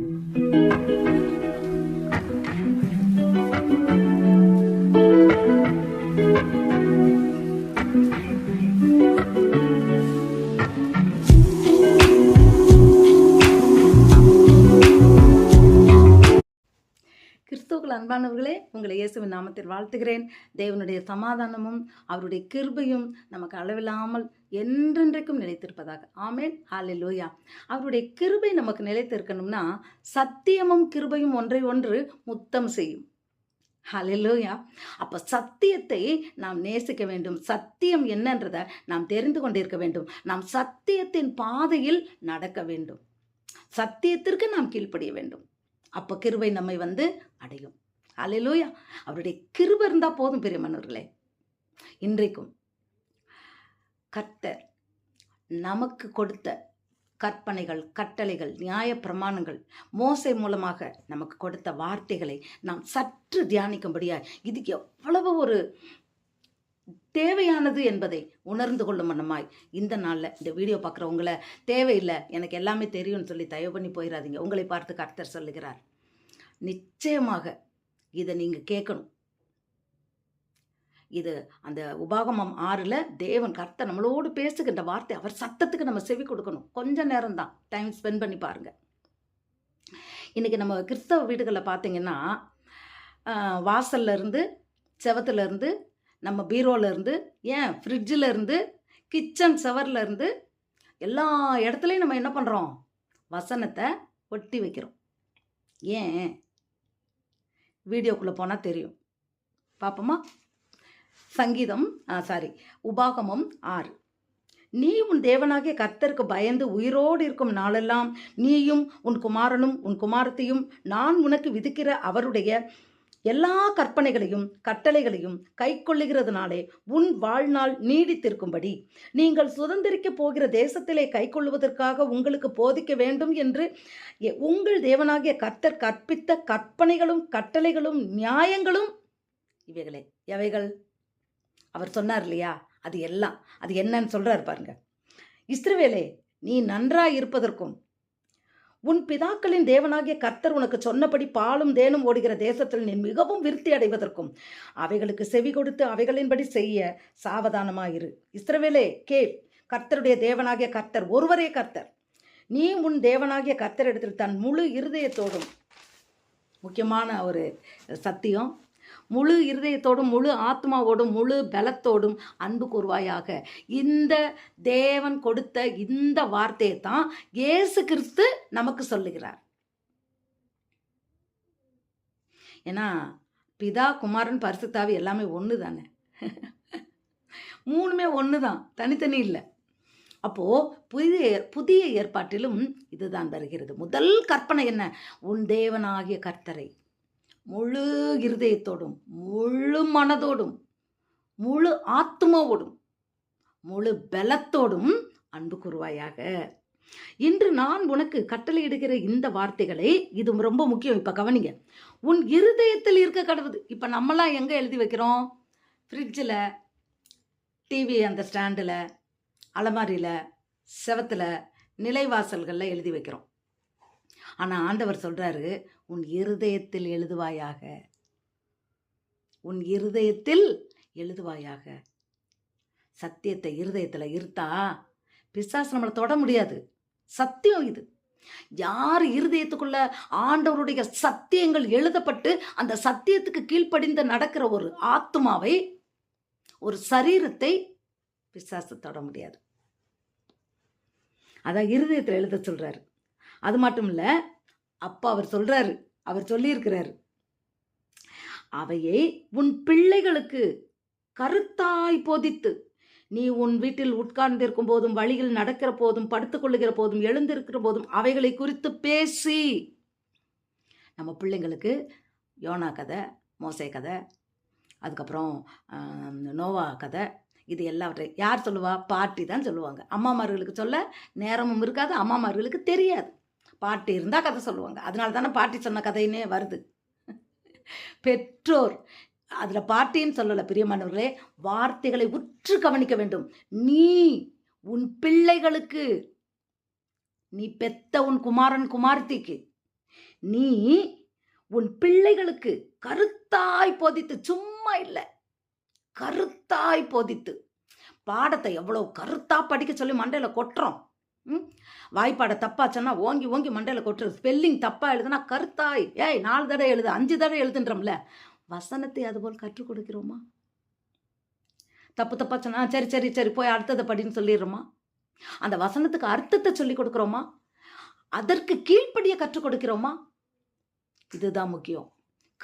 கிறிஸ்துக்கள் அன்பானவர்களே உங்களை இயேசுவின் நாமத்தில் வாழ்த்துகிறேன். தேவனுடைய சமாதானமும் அவருடைய கிருபையும் நமக்கு அளவில்லாமல் என்றென்றைக்கும் நிலைத்திருப்பதாக. ஆமேன். ஹalleluya. அவருடைய கிருபை நமக்கு நிலைத்திருக்கணும்னா சத்தியமும் கிருபையும் ஒன்றை ஒன்று முத்தம் செய்யும். ஹalleluya. அப்போ சத்தியத்தை நாம் நேசிக்க வேண்டும். சத்தியம் என்னன்றதை நாம் தெரிந்து கொண்டிருக்க வேண்டும். நாம் சத்தியத்தின் பாதையில் நடக்க வேண்டும். சத்தியத்திற்கு நாம் கீழ்ப்படிய வேண்டும். அப்போ கிருபை நம்மை வந்து அடையும். அல்லேலூயா அவருடைய கிருபை இருந்தால் போதும் பெரியமனவர்களே. இன்றைக்கும் கர்த்தர் நமக்கு கொடுத்த கற்பனைகள் கட்டளைகள் நியாய பிரமாணங்கள் மோசை மூலமாக நமக்கு கொடுத்த வார்த்தைகளை நாம் சற்று தியானிக்கும்படியா இது எவ்வளவு ஒரு தேவையானது என்பதை உணர்ந்து கொள்ளும் மனமாய் இந்த நாளில் இந்த வீடியோ பார்க்குறவங்கள தேவையில்லை எனக்கு எல்லாமே தெரியும்னு சொல்லி தயவு பண்ணி போயிடாதீங்க உங்களை பார்த்து கர்த்தர் சொல்லுகிறார். நிச்சயமாக இதை நீங்கள் கேட்கணும். இது அந்த உபாகமம் ஆறில் தேவன் கர்த்தர் நம்மளோடு பேசுகின்ற வார்த்தை அவர் சத்தத்துக்கு நம்ம செவி கொடுக்கணும். கொஞ்ச நேரம் தான் டைம் ஸ்பெண்ட் பண்ணி பாருங்கள் இன்றைக்கி நம்ம கிறிஸ்தவ வீடுகளில் பார்த்தீங்கன்னா வாசல்லேருந்து வாசல்ல இருந்து நம்ம பீரோலேருந்து ஏன் ஃப்ரிட்ஜில் இருந்து கிச்சன் செவர்லேருந்து எல்லா இடத்துலையும் நம்ம என்ன பண்ணுறோம் வசனத்தை ஒட்டி வைக்கிறோம். ஏன்? வீடியோக்குள்ளே போனால் தெரியும். பார்ப்போமா சங்கீதம் சாரி உபாகமம் ஆறு. நீ உன் தேவனாகிய கர்த்தருக்கு பயந்து உயிரோடு இருக்கும் நாளெல்லாம் நீயும் உன் குமாரனும் உன் குமாரத்தையும் நான் உனக்கு விதிக்கிற அவருடைய எல்லா கற்பனைகளையும் கட்டளைகளையும் கைக்கொள்ளுகிறதுனாலே உன் வாழ்நாள் நீடித்திருக்கும்படி. நீங்கள் சுதந்திரிக்கப் போகிற தேசத்திலே கைக்கொள்வதற்காக உங்களுக்கு போதிக்க வேண்டும் என்று எ- உங்கள் தேவனாகிய கர்த்தர் கற்பித்த கற்பனைகளும் கட்டளைகளும் நியாயங்களும் இவைகளே. எவைகள்? அவர் சொன்னார் இல்லையா? அது எல்லாம். அது என்னன்னு சொல்கிறார் பாருங்க. இஸ்ரவேலே நீ நன்றாய் இருப்பதற்கும் உன் பிதாக்களின் தேவனாகிய கர்த்தர் உனக்கு சொன்னபடி பாலும் தேனும் ஓடுகிற தேசத்தில் நீ மிகவும் விருத்தி அடைவதற்கும் அவைகளுக்கு செவி கொடுத்து அவைகளின்படி செய்ய சாவதானமாயிரு. இஸ்ரவேலே கேள். கர்த்தருடைய தேவனாகிய கர்த்தர் ஒருவரே கர்த்தர். நீ உன் தேவனாகிய கர்த்தரிடத்தில் தன் முழு இருதயத்தோடும் முக்கியமான ஒரு சத்தியம் முழு இருதயத்தோடும் முழு ஆத்மாவோடும் முழு பலத்தோடும் அன்பு கூறுவாயாக. இந்த தேவன் கொடுத்த இந்த வார்த்தையை தான் இயேசு கிறிஸ்து நமக்கு சொல்லுகிறார். ஏன்னா பிதா குமாரன் பரிசுத்தாவி எல்லாமே ஒன்று தானே? மூணுமே ஒன்று தான் தனித்தனி இல்லை. அப்போது புதிய புதிய ஏற்பாட்டிலும் இதுதான் வருகிறது. முதல் கற்பனை என்ன? உன் தேவனாகிய கர்த்தரை. முழு இருதயத்தோடும் முழு மனதோடும் முழு ஆத்மாவோடும் முழு பலத்தோடும் அன்பு கூறுவாயாக. இன்று நான் உனக்கு கட்டளையிடுகிற இந்த வார்த்தைகளை இது ரொம்ப முக்கியம். இப்போ கவனிங்க. உன் இருதயத்தில் இருக்க கடவுது. இப்போ நம்மலாம் எங்கே எழுதி வைக்கிறோம்? ஃப்ரிட்ஜில் டிவி அந்த ஸ்டாண்டில் அலமாரியில் செவத்தில் நிலைவாசல்களில் எழுதி வைக்கிறோம். ஆனால் ஆண்டவர் சொல்கிறாரு உன் இருதயத்தில் எழுதுவாயாக? உன் இருதயத்தில் எழுதுவாயாக? சத்தியத்தை இருதயத்தில் இருத்தா பிசாசு நம்மளை தொட முடியாது. சத்தியம் இது. யார் இருதயத்துக்குள்ள ஆண்டவருடைய சத்தியங்கள் எழுதப்பட்டு அந்த சத்தியத்துக்கு கீழ்ப்படிந்து நடக்கிற ஒரு ஆத்மாவை ஒரு சரீரத்தை பிசாசு தொட முடியாது. அதான் இருதயத்தில் எழுத சொல்றாரு. அது மட்டும் இல்லை அப்பா அவர் சொல்றாரு அவர் சொல்லியிருக்கிறாரு. அவையை உன் பிள்ளைகளுக்கு கருத்தாய் போதித்து நீ உன் வீட்டில் உட்கார்ந்திருக்கும் போதும் வழியில் நடக்கிற போதும் படுத்துக்கொள்ளுகிற போதும் எழுந்திருக்கிற போதும் அவைகளை குறித்து பேசி. நம்ம பிள்ளைங்களுக்கு யோனா கதை மோசே கதை அதுக்கப்புறம் நோவா கதை இது எல்லாவற்றையும் யார் சொல்லுவா? பாட்டி தான் சொல்லுவாங்க. அம்மாமார்களுக்கு சொல்ல நேரமும் இருக்காது அம்மாமார்களுக்கு தெரியாது. பாட்டி இருந்தால் கதை சொல்லுவாங்க. அதனால தானே பாட்டி சொன்ன கதைன்னே வருது. பெற்றோர் அதில் பாட்டின்னு சொல்லலை பிரியமானவர்களே வார்த்தைகளை உற்று கவனிக்க வேண்டும். நீ உன் பிள்ளைகளுக்கு நீ பெத்த உன் குமாரன் குமார்த்திக்கு நீ உன் பிள்ளைகளுக்கு கருத்தாய் போதித்து சும்மா இல்லை கருத்தாய் போதித்து பாடத்தை எவ்வளோ கருத்தாக படிக்க சொல்லி மண்டையில் கொட்டுறோம். வாய்ப்பாடை தப்பா ஓங்கி ஓங்கி மண்டையில் கொட்டுறது. ஸ்பெல்லிங் தப்பாக எழுதுனா கருத்தாய். ஏய் நாலு தடவை எழுது அஞ்சு தடவை எழுதுன்றோம்ல. வசனத்தை அதுபோல் கற்றுக் கொடுக்கிறோமா? தப்பு தப்பா சொன்னா சரி சரி சரி போய் அடுத்ததை படின்னு சொல்லிடுறோமா? அந்த வசனத்துக்கு அர்த்தத்தை சொல்லி கொடுக்குறோமா? அதற்கு கீழ்ப்படிய கற்றுக் கொடுக்கிறோமா? இதுதான் முக்கியம்.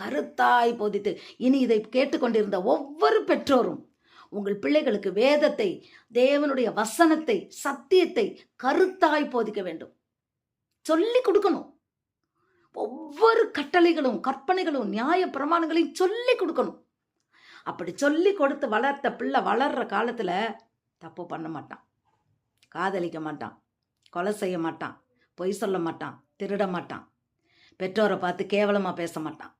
கருத்தாய் போதித்து. இனி இதை கேட்டுக்கொண்டிருந்த ஒவ்வொரு பெற்றோரும் உங்கள் பிள்ளைகளுக்கு வேதத்தை தேவனுடைய வசனத்தை சத்தியத்தை கருத்தாய் போதிக்க வேண்டும். சொல்லி கொடுக்கணும். ஒவ்வொரு கட்டளைகளும் கற்பனைகளும் நியாய பிரமாணங்களையும் சொல்லி கொடுக்கணும். அப்படி சொல்லி கொடுத்து வளர்த்த பிள்ளை வளர்ற காலத்தில் தப்பு பண்ண மாட்டான். காதலிக்க மாட்டான். கொலை செய்ய மாட்டான். பொய் சொல்ல மாட்டான். திருட மாட்டான். பெற்றோரை பார்த்து கேவலமாக பேச மாட்டான்.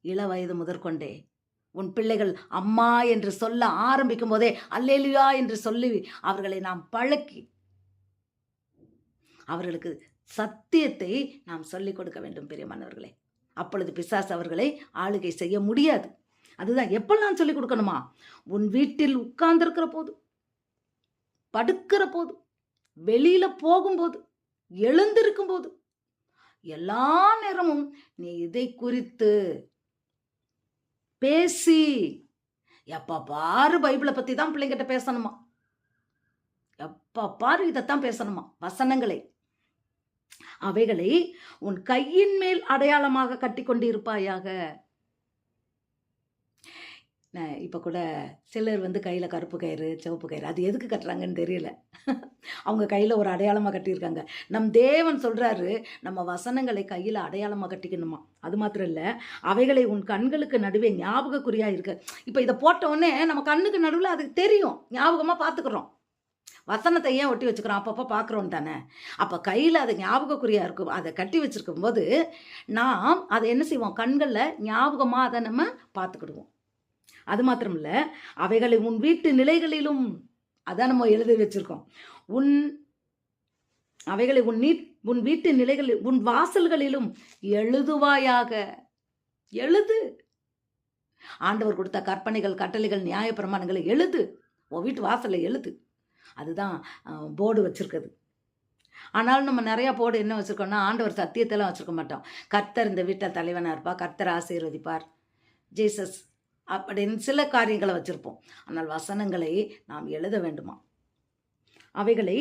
இள வயது முதற்கொண்டே உன் பிள்ளைகள் அம்மா என்று சொல்ல ஆரம்பிக்கும் போதே அல்லேலுயா என்று சொல்லி அவர்களை நாம் பழக்கி அவர்களுக்கு சத்தியத்தை நாம் சொல்லிக் கொடுக்க வேண்டும் பிரியமானவர்களே. அப்பொழுது பிசாசு அவர்களை ஆளுகை செய்ய முடியாது. அதுதான் எப்பெல்லாம் சொல்லிக் கொடுக்கணுமா? உன் வீட்டில் உட்கார்ந்திருக்கிற போது படுக்கிற போது வெளியில போகும்போது எழுந்திருக்கும் போது எல்லா நேரமும் நீ இதை குறித்து பேசி. எப்ப பாரு பைபிளை பற்றி தான் பிள்ளைங்கிட்ட பேசணுமா? எப்போ பாரு இதைத்தான் பேசணுமா? வசனங்களை. அவைகளை உன் கையின் மேல் அடையாளமாக கட்டி கொண்டு இருப்பாயாக இப்போ கூட சிலர் வந்து கையில் கருப்பு கயிறு சிவப்பு கயிறு. அது எதுக்கு கட்டுறாங்கன்னு தெரியல. அவங்க கையில் ஒரு அடையாளமாக கட்டியிருக்காங்க. நம் தேவன் சொல்கிறாரு நம்ம வசனங்களை கையில் அடையாளமாக கட்டிக்கணுமா? அது மாத்திரம் இல்லை. அவைகளை உன் கண்களுக்கு நடுவே ஞாபகக்குறியாக இருக்கு. இப்போ இதை போட்ட நம்ம கண்ணுக்கு நடுவில் அதுக்கு தெரியும். ஞாபகமாக பார்த்துக்குறோம் வசனத்தை ஏன் ஒட்டி வச்சுக்கிறோம்? அப்பப்போ பார்க்குறோம் தானே. அப்போ கையில் அது ஞாபகக்குறியாக இருக்கும் அதை கட்டி வச்சுருக்கும் போது நாம் அதை என்ன செய்வோம்? கண்களில் ஞாபகமாக அதை நம்ம பார்த்துக்கிடுவோம் அது மாத்திரம் இல்லை அவைகளை உன் வீட்டு நிலைகளிலும் அதான் நம்ம எழுதி வச்சிருக்கோம். உன் அவைகளை உன் நீ உன் வீட்டு நிலைகளில் உன் வாசல்களிலும் எழுதுவாயாக. எழுது. ஆண்டவர் கொடுத்த கற்பனைகள் கட்டளைகள் நியாய பிரமாணங்களை எழுது. உன் வீட்டு வாசலில் எழுது. அதுதான் போர்டு வச்சிருக்குது ஆனாலும் நம்ம நிறையா போர்டு என்ன வச்சுருக்கோம்னா ஆண்டவர் சத்தியத்தெல்லாம் வச்சுருக்க மாட்டோம். கர்த்தர் இந்த வீட்டில் தலைவனாக இருப்பார் கர்த்தர் ஆசீர்வதிப்பார். ஜீசஸ். அப்படின்னு சில காரியங்களை வச்சுருப்போம். ஆனால் வசனங்களை நாம் எழுத வேண்டுமா? அவைகளை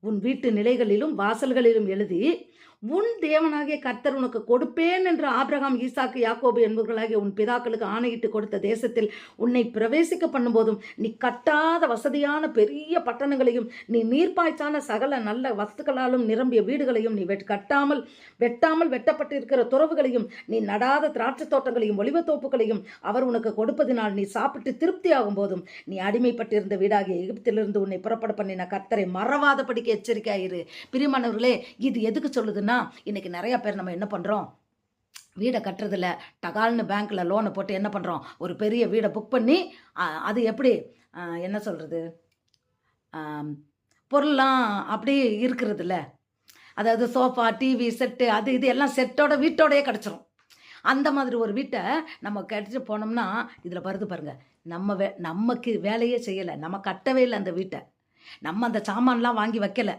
உன் வீட்டு நிலைகளிலும் வாசல்களிலும் எழுதி உன் தேவனாகிய கர்த்தர் உனக்கு கொடுப்பேன் என்று ஆபிரகாம் ஈசாக்கு யாக்கோபு என்பவர்களாகிய உன் பிதாக்களுக்கு ஆணையிட்டு கொடுத்த தேசத்தில் உன்னை பிரவேசிக்க பண்ணும்போதும் நீ கட்டாத வசதியான பெரிய பட்டணங்களையும் நீ நீர்ப்பாய்ச்சான சகல நல்ல வஸ்துக்களாலும் நிரம்பிய வீடுகளையும் நீ கட்டாமல் வெட்டாமல் வெட்டப்பட்டிருக்கிற துறவுகளையும் நீ நடாத திராட்சை தோட்டங்களையும் ஒளிவத்தோப்புகளையும் அவர் உனக்கு கொடுப்பதினால் நீ சாப்பிட்டு திருப்தியாகும் போதும் நீ அடிமைப்பட்டிருந்த வீடாகிய எகிப்திலிருந்து உன்னை புறப்பட பண்ணின கர்த்தரை மறவாதபடிக்கு எச்சரிக்கையாயிரு. பிரியமானவர்களே இது எதுக்கு சொல்லுதுன்னா இன்னைக்கு நிறைய பேர் நம்ம என்ன பண்ணுறோம் வீடை கட்டுறதில்ல டகால்னு பேங்க்கில் லோனை போட்டு என்ன பண்ணுறோம் ஒரு பெரிய வீடை புக் பண்ணி அது எப்படி என்ன சொல்கிறது பொருள்லாம் அப்படி இருக்கிறதில்ல அதாவது சோஃபா டிவி செட்டு அது இது எல்லாம் செட்டோட வீட்டோடயே கிடச்சிரும். அந்த மாதிரி ஒரு வீட்டை நம்ம கட்டிட்டு போனோம்னா இதில் வருது பாருங்கள் நம்ம வே நமக்கு வேலையே செய்யலை. நம்ம கட்டவே இல்லை அந்த வீட்டை. நம்ம அந்த சாமான்லாம் வாங்கி வைக்கலை.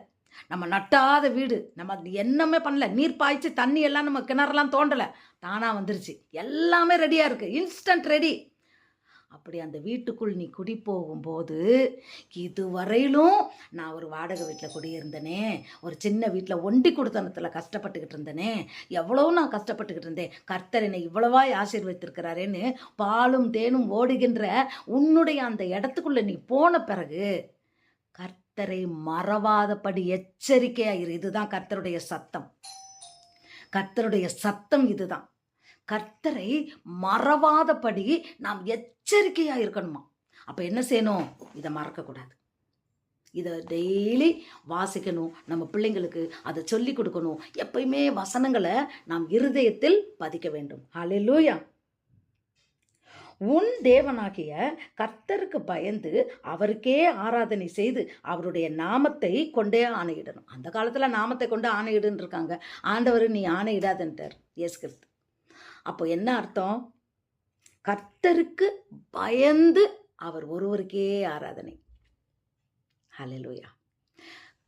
நம்ம நட்டாத வீடு. நம்ம அது என்னமே பண்ணல. நீர் பாய்ச்சி தண்ணி எல்லாம் நம்ம கிணறுலாம் தோண்டலை. தானாக வந்துருச்சு. எல்லாமே ரெடியாக இருக்குது இன்ஸ்டன்ட் ரெடி அப்படி அந்த வீட்டுக்குள் நீ குடி போகும்போது இதுவரையிலும் நான் ஒரு வாடகை வீட்டில் குடியிருந்தேனே. ஒரு சின்ன வீட்டில் ஒண்டி கொடுத்தனத்தில் கஷ்டப்பட்டுக்கிட்டு இருந்தேனே. எவ்வளோ நான் கஷ்டப்பட்டுக்கிட்டு இருந்தேன். கர்த்தர் என்னை இவ்வளவாய் ஆசீர்வதித்திருக்கிறாரேன்னு பாலும் தேனும் ஓடுகின்ற உன்னுடைய அந்த இடத்துக்குள்ளே நீ போன பிறகு கர்த்தரை மறவாதபடி எச்சரிக்கையாயிரு. இதுதான் கர்த்தருடைய சத்தம். கர்த்தருடைய சத்தம் இதுதான். கர்த்தரை மறவாதபடி நாம் எச்சரிக்கையா இருக்கணுமா அப்ப என்ன செய்யணும்? இதை மறக்கக்கூடாது. இதை டெய்லி வாசிக்கணும். நம்ம பிள்ளைங்களுக்கு அதை சொல்லி கொடுக்கணும். எப்பயுமே வசனங்களை நாம் இருதயத்தில் பதிக்க வேண்டும். ஹalleluya. உன் தேவனாகிய கர்த்தருக்கு பயந்து அவருக்கே ஆராதனை செய்து அவருடைய நாமத்தை கொண்டே ஆணையிடணும். அந்த காலத்தில் நாமத்தை கொண்டு ஆணையிடுன்னு இருக்காங்க. ஆண்டவர் நீ ஆணையிடாதன்ட்டார். எஸ் கிறிஸ்து. அப்போ என்ன அர்த்தம்? கர்த்தருக்கு பயந்து அவர் ஒருவருக்கே ஆராதனை. ஹalleluya.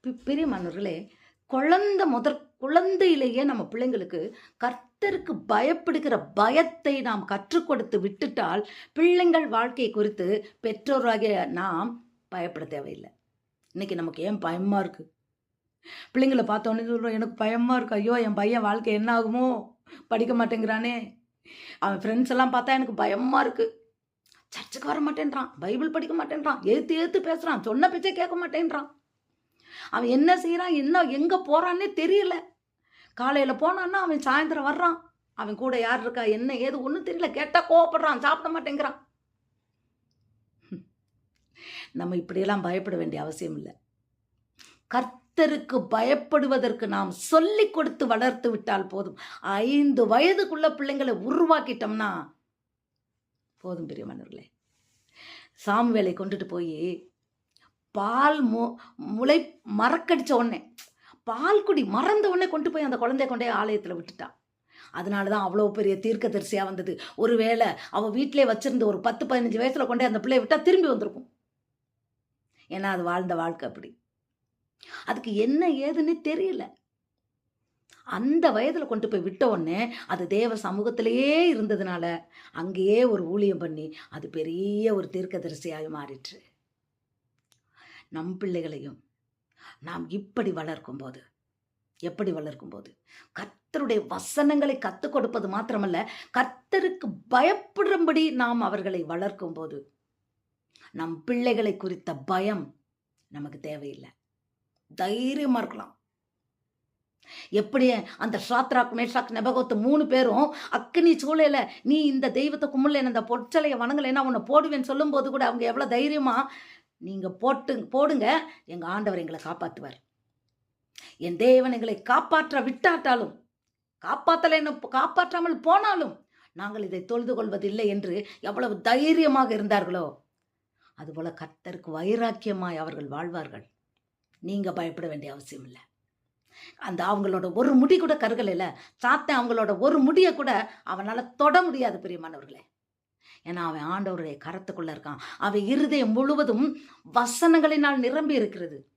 பி- பிரியமானவர்களே குழந்த முதற் குழந்தையிலேயே நம்ம பிள்ளைங்களுக்கு கர்த்தருக்கு பயப்படுகிற பயத்தை நாம் கற்றுக் கொடுத்து விட்டுட்டால் பிள்ளைங்கள் வாழ்க்கை குறித்து பெற்றோராகிய நாம் பயப்பட தேவையில்லை. இன்னைக்கு நமக்கு ஏன் பயமா இருக்கு? பிள்ளைங்களை பார்த்தோன்னே சொல்கிறோம் எனக்கு பயமா இருக்கு. ஐயோ என் பையன் வாழ்க்கை என்ன ஆகுமோ? படிக்க மாட்டேங்கிறானே. அவன் ஃப்ரெண்ட்ஸ் எல்லாம் பார்த்தா எனக்கு பயமா இருக்கு. சர்ச்சுக்கு வர மாட்டேன்றான். பைபிள் படிக்க மாட்டேன்றான். ஏத்து ஏத்து பேசுறான். சொன்ன பேச்சே கேட்க மாட்டேன்றான். அவன் என்ன செய்கிறான் என்ன எங்கே போகிறான்னே தெரியல. காலையில் போனான்னா அவன் சாயந்தரம் வர்றான். அவன் கூட யார் இருக்கா என்ன ஏது ஒன்றும் தெரியல. கேட்டால் கோவப்படுறான் சாப்பிட மாட்டேங்கிறான். நம்ம இப்படியெல்லாம் பயப்பட வேண்டிய அவசியம் இல்லை. கர்த்தருக்கு பயப்படுவதற்கு நாம் சொல்லிக் கொடுத்து வளர்த்து விட்டால் போதும். ஐந்து வயதுக்குள்ள பிள்ளைங்களை உருவாக்கிட்டோம்னா போதும் பெரியமானவர்களே சாமுவேலை கொண்டுட்டு போய் பால் மு முளை மறக்கடிச்ச உடனே பால் குடி மறந்த உடனே கொண்டு போய் அந்த குழந்தைய கொண்டே ஆலயத்தில் விட்டுட்டான் அதனால தான் அவ்வளோ பெரிய தீர்க்கதரிசியாக வந்தது. ஒருவேளை அவள் வீட்டிலே வச்சிருந்த ஒரு பத்து பதினஞ்சு வயசில் கொண்டே அந்த பிள்ளைய விட்டால் திரும்பி வந்திருக்கும். ஏன்னா அது வாழ்ந்த வாழ்க்கை அப்படி. அதுக்கு என்ன ஏதுன்னு தெரியல. அந்த வயதில் கொண்டு போய் விட்ட உடனே அது தேவ சமூகத்திலேயே இருந்ததுனால அங்கேயே ஒரு ஊழியம் பண்ணி அது பெரிய ஒரு தீர்க்கதரிசியாக மாறிட்டு நம் பிள்ளைகளையும் நாம் இப்படி வளர்க்கும் போது எப்படி வளர்க்கும் போது கர்த்தருடைய வசனங்களை கற்றுக் கொடுப்பது மாத்திரமல்ல கர்த்தருக்கு பயப்படும்படி நாம் அவர்களை வளர்க்கும் போது நம் பிள்ளைகளை குறித்த பயம் நமக்கு தேவையில்லை. தைரியமா இருக்கலாம். எப்படி அந்த ஷாத்ராக் மேஷாக் நெபகோத்து மூணு பேரும் அக்கினி சூழல நீ இந்த தெய்வத்தை கும்பிடல அந்த பொற்சலையை வணங்கலைன்னா உன்னை போடுவேன்னு சொல்லும்போது கூட அவங்க எவ்வளோ தைரியமா நீங்க போட்டு போடுங்க. எங்க ஆண்டவர் எங்களை காப்பாற்றுவார் என் தேவன் எங்களை காப்பாற்ற விட்டாட்டாலும் காப்பாற்றலை என்ன காப்பாற்றாமல் போனாலும் நாங்கள் இதை தொழுது கொள்வதில்லை என்று எவ்வளவு தைரியமாக இருந்தார்களோ அதுபோல கத்தருக்கு வைராக்கியமாய் அவர்கள் வாழ்வார்கள். நீங்க பயப்பட வேண்டிய அவசியம் இல்லை. அந்த அவங்களோட ஒரு முடி கூட கருகல சாத்தன் அவங்களோட ஒரு முடியை கூட அவனால் தொட முடியாது பிரியமானவர்களே. ஏன்னா அவன் ஆண்டவருடைய கரத்துக்குள்ளே இருக்கான். அவன் இருதயம் முழுவதும் வசனங்களினால் நிரம்பி இருக்கிறது.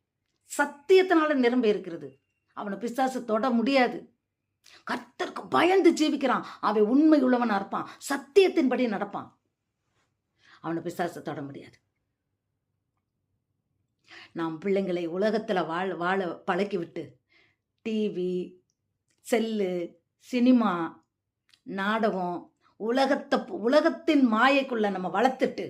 சத்தியத்தினால நிரம்பி இருக்கிறது. அவனை பிசாசு தொட முடியாது. கர்த்தருக்கு பயந்து ஜீவிக்கிறான். அவன் உண்மை உள்ளவனா இருப்பான். சத்தியத்தின்படி நடப்பான். அவனை பிசாசு தொட முடியாது. நாம் பிள்ளைங்களை உலகத்தில் வாழ வாழ பழக்கி விட்டு டிவி செல்லு சினிமா நாடகம் உலகத்தை உலகத்தின் மாயைக்குள்ள நம்ம வளர்த்துட்டு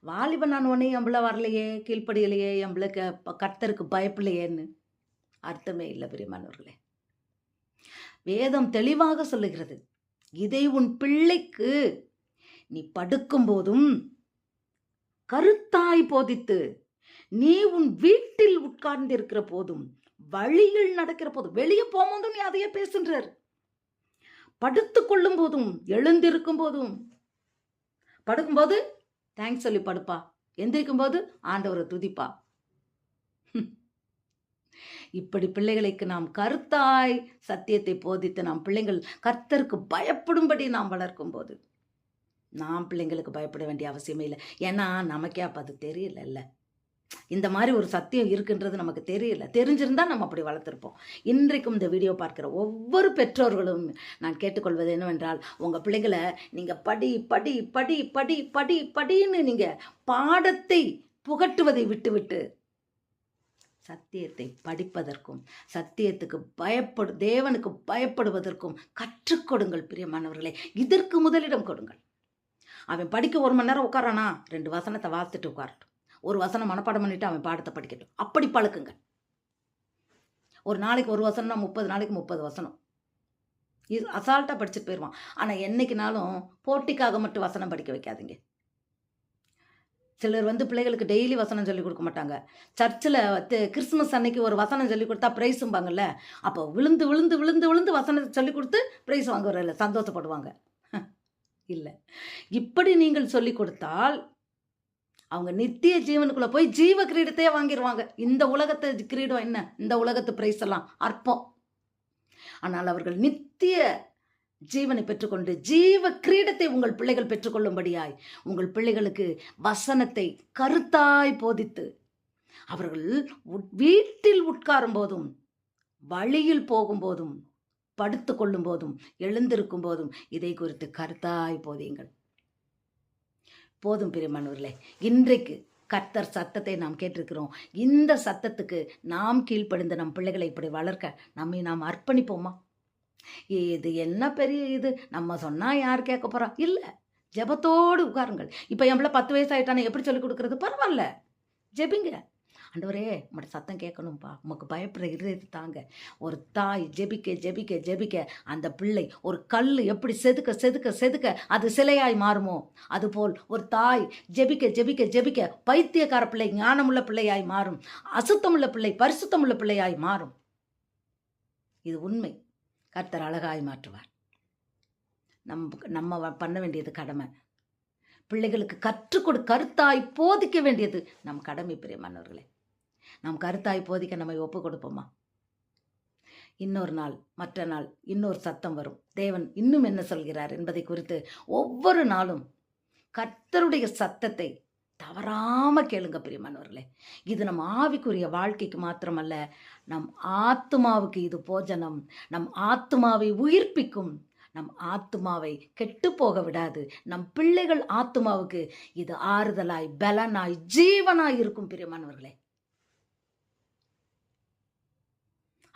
வாலிபன் நான் உடனே என் பிள்ளை வரலையே கீழ்ப்படியலையே என் பிள்ளைக்கு ப- கர்த்தருக்கு பயப்பில்லையேன்னு அர்த்தமே இல்லை பிரியமானவர்களே வேதம் தெளிவாக சொல்லுகிறது இதை உன் பிள்ளைக்கு நீ படுக்கும்போதும் கருத்தாய் போதித்து நீ உன் வீட்டில் உட்கார்ந்து இருக்கிற போதும் வழியில் நடக்கிற போதும் வெளியே போகும்போதும் நீ அதையே பேசுன்றார். படுத்து கொள்ளும் போதும் எழுந்திருக்கும் போதும். படுக்கும்போது தேங்க்ஸ் சொல்லி படுப்பா. எந்திரிக்கும் போது ஆண்டவரை துதிப்பா. இப்படி பிள்ளைகளுக்கு நாம் கருத்தாய் சத்தியத்தை போதித்து நாம் பிள்ளைகள் கர்த்தருக்கு பயப்படும்படி நாம் வளர்க்கும் போது நாம் பிள்ளைங்களுக்கு பயப்பட வேண்டிய அவசியமே இல்லை. ஏன்னா நமக்கே அப்போ அது தெரியலல்ல. இந்த மாதிரி ஒரு சத்தியம் இருக்குன்றது நமக்கு தெரியல. தெரிஞ்சிருந்தால் நம்ம அப்படி வளர்த்துருப்போம். இன்றைக்கும் இந்த வீடியோ பார்க்கிற ஒவ்வொரு பெற்றோர்களும் நான் கேட்டுக்கொள்வது என்னவென்றால் உங்கள் பிள்ளைகளை நீங்கள் படி படி படி படி படி படின்னு நீங்கள் பாடத்தை புகட்டுவதை விட்டுவிட்டு சத்தியத்தை படிப்பதற்கும் சத்தியத்துக்கு பயப்படு தேவனுக்கு பயப்படுவதற்கும் கற்றுக்கொடுங்கள் பிரியமானவர்களே. இதற்கு முதலிடம் கொடுங்கள். அவன் படிக்க ஒரு மணி நேரம் உட்காரானா ரெண்டு வசனத்தை வாசித்துட்டு உட்காரட்டும். ஒரு வசனம் மனப்பாடம் பண்ணிட்டு அவன் பாடத்தை படிக்கட்டும். அப்படி பழக்குங்க. ஒரு நாளைக்கு ஒரு வசனம்னா முப்பது நாளைக்கு முப்பது வசனம். இது அசால்ட்டாக படிச்சுட்டு போயிடுவான் ஆனால் என்னைக்குனாலும் போட்டிக்காக மட்டும் வசனம் படிக்க வைக்காதீங்க. சிலர் வந்து பிள்ளைகளுக்கு டெய்லி வசனம் சொல்லிக் கொடுக்க மாட்டாங்க. சர்ச்சில் வந்து கிறிஸ்மஸ் அன்னைக்கு ஒரு வசனம் சொல்லி கொடுத்தா ப்ரைஸும்பாங்கல்ல அப்போ விழுந்து விழுந்து விழுந்து விழுந்து வசனம் சொல்லிக் கொடுத்து ப்ரைஸ் வாங்குறதில்ல சந்தோஷப்படுவாங்க. இல்லை. இப்படி நீங்கள் சொல்லிக் கொடுத்தால் அவங்க நித்திய ஜீவனுக்குள்ள போய் ஜீவ கிரீடத்தையே வாங்கிடுவாங்க இந்த உலகத்து கிரீடம் என்ன? இந்த உலகத்து பிரைஸ் எல்லாம். அற்பம். ஆனால் அவர்கள் நித்திய ஜீவனை பெற்றுக்கொண்டு ஜீவ கிரீடத்தை உங்கள் பிள்ளைகள் பெற்றுக்கொள்ளும்படியாய் உங்கள் பிள்ளைகளுக்கு வசனத்தை கருத்தாய் போதித்து அவர்கள் உட்- வீட்டில் உட்காரும் போதும் வழியில் போகும்போதும் படுத்து கொள்ளும் போதும் எழுந்திருக்கும் போதும் இதை குறித்து கருத்தாய் போதியுங்கள். போதும் பிரியமானவர்களே இன்றைக்கு கர்த்தர் சத்தத்தை நாம் கேட்டிருக்கிறோம். இந்த சத்தத்துக்கு நாம் கீழ்ப்படிந்த நம் பிள்ளைகளை இப்படி வளர்க்க நம்மை நாம் அர்ப்பணிப்போமா? இது என்ன பெரிய இது? நம்ம சொன்னால் யார் கேட்க போகிறா இல்லை. ஜெபத்தோடு உட்காருங்கள். இப்போ என் பிள்ளை பத்து வயசு எப்படி சொல்லிக் கொடுக்குறது? பரவாயில்ல. ஜெபிங்க. ஆண்டவரே உங்களோட சத்தம் கேட்கணும்ப்பா உமக்கு பயப்படுற இருதயத்தை தாங்க. ஒரு தாய் ஜெபிக்க ஜெபிக்க ஜெபிக்க அந்த பிள்ளை ஒரு கல் எப்படி செதுக்க செதுக்க செதுக்க அது சிலையாய் மாறுமோ? அதுபோல் ஒரு தாய் ஜெபிக்க ஜெபிக்க ஜெபிக்க பைத்தியக்கார பிள்ளை ஞானமுள்ள பிள்ளையாய் மாறும். அசுத்தமுள்ள பிள்ளை பரிசுத்தமுள்ள பிள்ளையாய் மாறும். இது உண்மை. கர்த்தர் அழகாய் மாற்றுவார். நம் நம்ம பண்ண வேண்டியது கடமை. பிள்ளைகளுக்கு கற்றுக்கொடு கருத்தாய் போதிக்க வேண்டியது நம் கடமை பிரியமானவர்களே. நாம் கருத்தாய் போதிக்க நம்மை ஒப்பு கொடுப்போமா இன்னொரு நாள் மற்ற நாள் இன்னொரு சத்தம் வரும். தேவன் இன்னும் என்ன சொல்கிறார் என்பதை குறித்து ஒவ்வொரு நாளும் கர்த்தருடைய சத்தத்தை தவறாம கேளுங்க பிரியமானவர்களே. இது நம் ஆவிக்குரிய வாழ்க்கைக்கு மாத்திரமல்ல நம் ஆத்துமாவுக்கு இது போஜனம். நம் ஆத்துமாவை உயிர்ப்பிக்கும் நம் ஆத்துமாவை கெட்டு போக விடாது. நம் பிள்ளைகள் ஆத்துமாவுக்கு இது ஆறுதலாய் பலனாய் ஜீவனாய் இருக்கும் பிரியமானவர்களே.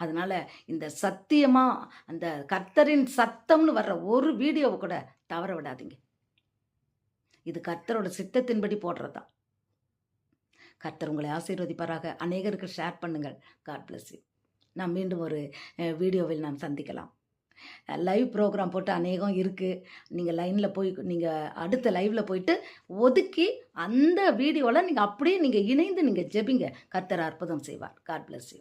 அதனால் இந்த சத்தியமாக அந்த கர்த்தரின் சத்தம்னு வர்ற ஒரு வீடியோவை கூட தவற விடாதீங்க. இது கர்த்தரோட சித்தத்தின்படி போடுறதுதான். கர்த்தர் உங்களை ஆசீர்வதிப்பாராக. அநேகருக்கு ஷேர் பண்ணுங்கள். God bless you. நாம் மீண்டும் ஒரு வீடியோவில் நாம் சந்திக்கலாம். லைவ் ப்ரோக்ராம் போட்டு அநேகம் இருக்குது நீங்கள் லைனில் போய் நீங்கள் அடுத்த லைவில் போயிட்டு ஒதுக்கி அந்த வீடியோவில் நீங்கள் அப்படியே நீங்கள் இணைந்து நீங்கள் ஜெபிங்க. கர்த்தர் அற்புதம் செய்வார். God bless you